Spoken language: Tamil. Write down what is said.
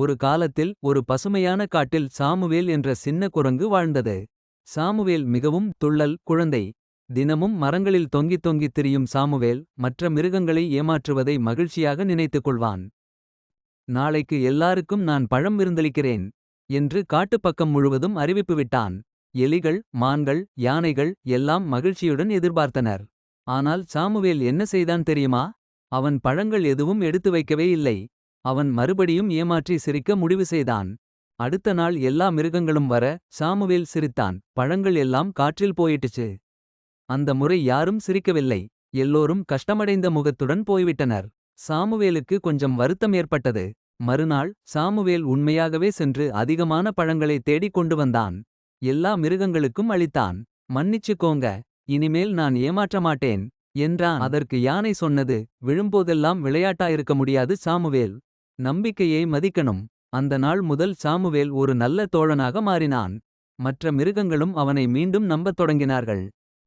ஒரு காலத்தில் ஒரு பசுமையான காட்டில் சாமுவேல் என்ற சின்ன குரங்கு வாழ்ந்தது. சாமுவேல் மிகவும் துள்ளல் குழந்தை. தினமும் மரங்களில் தொங்கித் தொங்கித் திரியும் சாமுவேல். மற்ற மிருகங்களை ஏமாற்றுவதை மகிழ்ச்சியாக நினைத்துக் கொள்வான். நாளைக்கு எல்லாருக்கும் நான் பழம் விருந்தளிக்கிறேன். என்று காட்டுப்பக்கம் முழுவதும் அறிவிப்பு விட்டான். எலிகள் மான்கள் யானைகள் எல்லாம் மகிழ்ச்சியுடன் எதிர்பார்த்தனர். ஆனால் சாமுவேல் என்ன செய்தான் தெரியுமா. அவன் பழங்கள் எதுவும் எடுத்து வைக்கவே இல்லை. அவன் மறுபடியும் ஏமாற்றி சிரிக்க முடிவு செய்தான். அடுத்த நாள் எல்லா மிருகங்களும் வர சாமுவேல் சிரித்தான். பழங்கள் எல்லாம் காற்றில் போயிட்டுச்சு. அந்த முறை யாரும் சிரிக்கவில்லை. எல்லோரும் கஷ்டமடைந்த முகத்துடன் போய்விட்டனர். சாமுவேலுக்கு கொஞ்சம் வருத்தம் ஏற்பட்டது. மறுநாள் சாமுவேல் உண்மையாகவே சென்று அதிகமான பழங்களை தேடிக் கொண்டு வந்தான். எல்லா மிருகங்களுக்கும் அளித்தான். மன்னிச்சுக்கோங்க இனிமேல் நான் ஏமாற்ற மாட்டேன். என்றான் அதற்கு யானை சொன்னது விழும்போதெல்லாம் விளையாட்டாயிருக்க முடியாது சாமுவேல். நம்பிக்கையை மதிக்கணும். அந்த நாள் முதல் சாமுவேல் ஒரு நல்ல தோழனாக மாறினான். மற்ற மிருகங்களும் அவனை மீண்டும் நம்பத் தொடங்கினார்கள்.